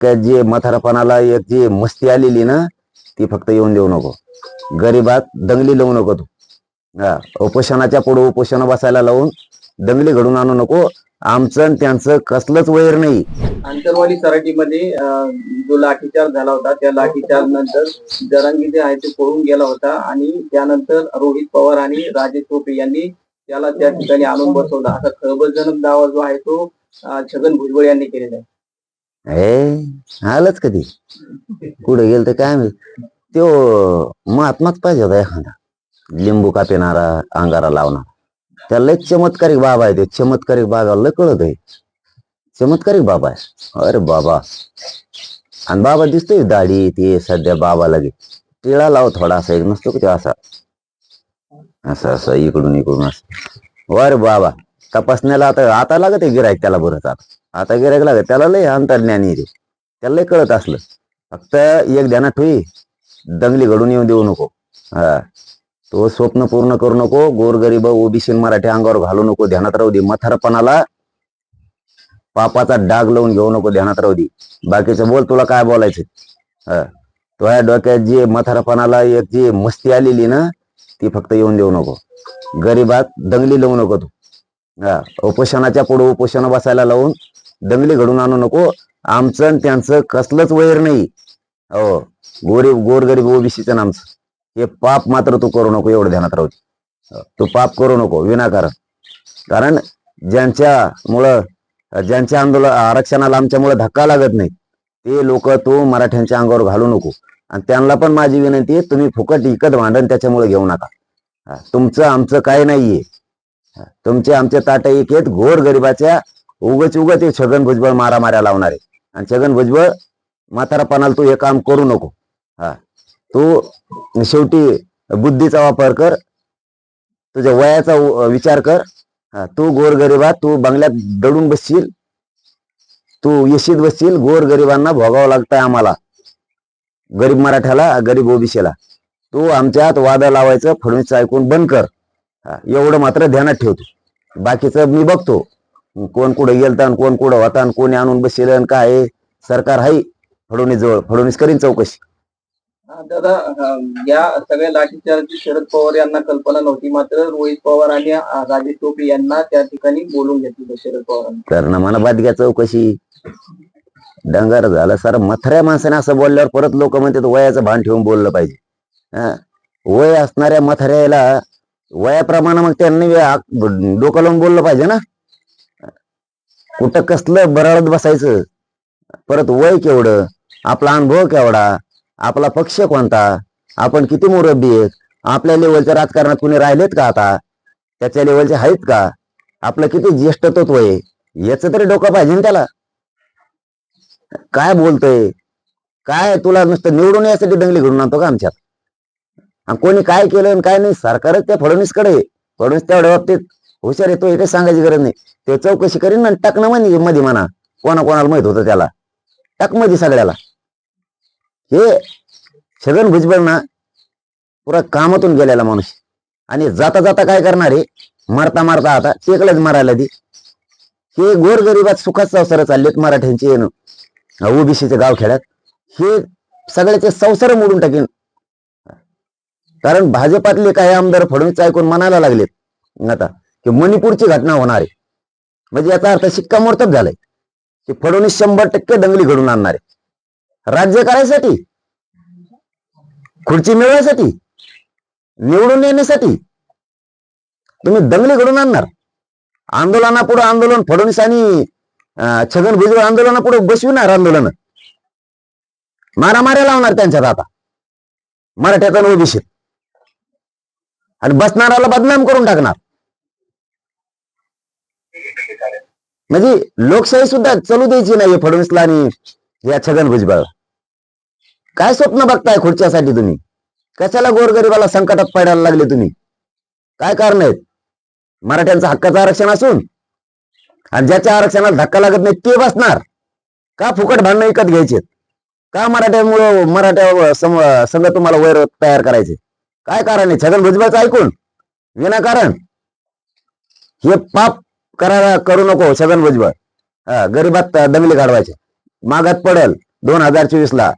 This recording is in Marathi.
त्या जे म्हातारपणाला एक जी मस्ती आलेली ना ती फक्त येऊन देऊ नको. गरीबात दंगली लावू नको तू. हा उपोषणाच्या पुढे उपोषण बसायला लावून दंगली घडून आणू नको. आमचं आणि त्यांचं कसलंच वैर नाही. आंतरवाडी सराटीमध्ये जो लाठीचार्ज झाला होता त्या लाठीचार्ज नंतर जरांगी जे आहे ते पळून गेला होता आणि त्यानंतर रोहित पवार आणि राजेश टोपे यांनी त्याला त्या ठिकाणी आणून बसवला. असा खळबळजनक दावा जो आहे तो छगन भुजबळ यांनी केलेला आहे. ए आलंच कधी? कुठे गेल तर काय माहीत? त्यो महात्माच पाहिजे होता एखादा. लिंबू कापिणारा अंगारा लावणारा. त्याला लय चमत्कारिक बाबा आहे ते. चमत्कारिक बाबाला लय कळत आहे. चमत्कारिक बाबा आहे. अरे बाबा. आणि बाबा दिसतोय दाढी ते सध्या बाबा लगे. टिळा लाव थोडासा एक नसतो का ते असा? असं असं इकडून इकडून असं. अरे बाबा. तपासण्याला आता आता लागत आहे गिरायक त्याला बरंच आता. आता गिरायक लागत त्याला लय अंतर्ज्ञानी रे. त्याला लय कळत असलं. फक्त एक ध्यानात ठेवी दंगली घडून येऊन देऊ नको. हा. तो स्वप्न पूर्ण करू नको. गोरगरीब ओबीसी मराठी अंगावर घालू नको. ध्यानात राहू दे. मथारपणाला पापाचा डाग लावून घेऊ नको. ध्यानात राहू दे. बाकीचं बोल तुला काय बोलायचं? हा. तुझ्या डोक्यात जी मथारपणाला एक जी मस्ती आलेली ना ती फक्त येऊन देऊ नको. गरीबात दंगली लावू नको तू. हा. उपोषणाच्या पुढे उपोषण बसायला लावून दंगली घडून आणू नको. आमचं आणि त्यांचं कसलंच वैर नाही. हो गोरी गोरगरीब ओबीसीचं आणि आमचं. हे पाप मात्र तू करू नको एवढं ध्यानात राहू हो, तू पाप करू नको विनाकारण. कारण ज्यांच्यामुळं ज्यांच्या आंदोलन आरक्षणाला आमच्यामुळे धक्का लागत नाही ते लोक तू मराठ्यांच्या अंगावर घालू नको. आणि त्यांना पण माझी विनंती आहे तुम्ही फुकट इकत भांडण त्याच्यामुळे घेऊ नका. तुमचं आमचं काय नाहीये. तुमचे आमचे ताट एक आहेत घोर गरिबाच्या उगच उगच ते छगन भुजबळ मारा माऱ्या आहे आणि छगन भुजबळ म्हातारापणाला तू हे काम करू नको. हा. तू शेवटी बुद्धीचा वापर कर. तुझ्या वयाचा विचार कर. हा, तू गोरगरिबात तू बंगल्यात दडून बसशील. तू येशीत बसशील. गोरगरिबांना भोगावं लागतंय आम्हाला. गरीब मराठ्याला गरीब ओबीसीला. तू आमच्यात वाद लावायचं फडणवीस ऐकून बंद कर. हा, एवढं मात्र ध्यानात ठेवतो बाकीचं मी बघतो. कोण कुठं गेलता आणि कोण कुठं होता आणि कोणी आणून बसेल आणि काय. सरकार आहे फडणवीस जवळ फडणवीस करीन चौकशी. दादा या सगळ्या लाठीचार्जची शरद पवार यांना कल्पना नव्हती. मात्र रोहित पवार आणि राजेश टोपे यांना त्या ठिकाणी बोलून घेतलं शरद पवारांनी. तर ना मला बाद घ्या चौकशी. डंगर झालं सर मथऱ्या माणसाने असं बोलल्यावर परत लोक म्हणतात वयाचं भान ठेवून बोललं पाहिजे. हा. वय असणाऱ्या मथऱ्याला वयाप्रमाणे मग त्यांनी डोकं लावून बोललं पाहिजे ना? कुठं कसलं बरळत बसायचं? परत वय केवढं? आपला अनुभव केवढा? आपला पक्ष कोणता? आपण किती मुरब्बी आहेत? आपल्या लेवलच्या राजकारणात कुणी राहिलेत का आता? त्याच्या लेवलचे आहेत का? आपलं किती ज्येष्ठत्व आहे? याच तरी डोकं पाहिजे ना त्याला. काय बोलतोय? काय तुला नुसतं निवडून यासाठी दंगली घडून आणतो का आमच्यात? कोणी काय केलं आणि काय नाही सरकारच त्या फडणवीसकडे फडणवीस तेवढ्या बाबतीत हुशार येतो हे काही सांगायची गरज नाही. ते चौकशी करीन आणि टाक ना मध्ये मध्ये म्हणा. कोणा कोणाला माहीत होतं त्याला. टाकमध्ये सगळ्याला. हे छगन भुजबळ ना पुरा कामातून गेलेला माणूस. आणि जाता जाता काय करणार आहे? मारता मारता आता टेकलंच मारायला दे. हे गोरगरिबात सुखात संसार चाललेत मराठ्यांचे येणं. ओबीसीचे गाव खेड्यात. हे सगळ्याचे संसार मोडून टाकेन. कारण भाजपातले काही आमदार फडणवीस ऐकून म्हणायला लागलेत. आता की मणिपूरची घटना होणार आहे. म्हणजे याचा अर्थ शिक्कामोर्तब झालाय. की फडणवीस शंभर टक्के दंगली घडून आणणार आहे. राज्य करायसाठी खुर्ची मिळवण्यासाठी निवडून येण्यासाठी तुम्ही दंगली घडून आणणार. आंदोलनापुढे आंदोलन फडणवीस आणि छगन भुजबळ आंदोलनापुढे बसविणार आंदोलन. मारामाऱ्या लावणार त्यांच्यात आता. मराठ्याचा ओबीसी आणि बसणाराला बदनाम करून टाकणार. म्हणजे लोकशाही सुद्धा चालू द्यायची नाही फडणवीसला आणि या छगन भुजबळ. काय स्वप्न बघताय खुर्च्यासाठी तुम्ही? कशाला गोरगरिबाला संकटात पडायला लागले तुम्ही? काय कारण आहेत? मराठ्यांचं हक्काचं आरक्षण असून आणि ज्याच्या आरक्षणाला धक्का लागत नाही ते बसणार. का फुकट भांडणं विकत घ्यायचे? का मराठ्यामुळं मराठ्या सम- संघ तुम्हाला वैर तयार करायचे? काय कारण आहे? छगन भुजबळचं ऐकून? विनाकारण. हे पाप करा करू नको छगन भुजबळ गरिबात दंगली काढवायचे मागात पडेल दोन हजार चोवीस ला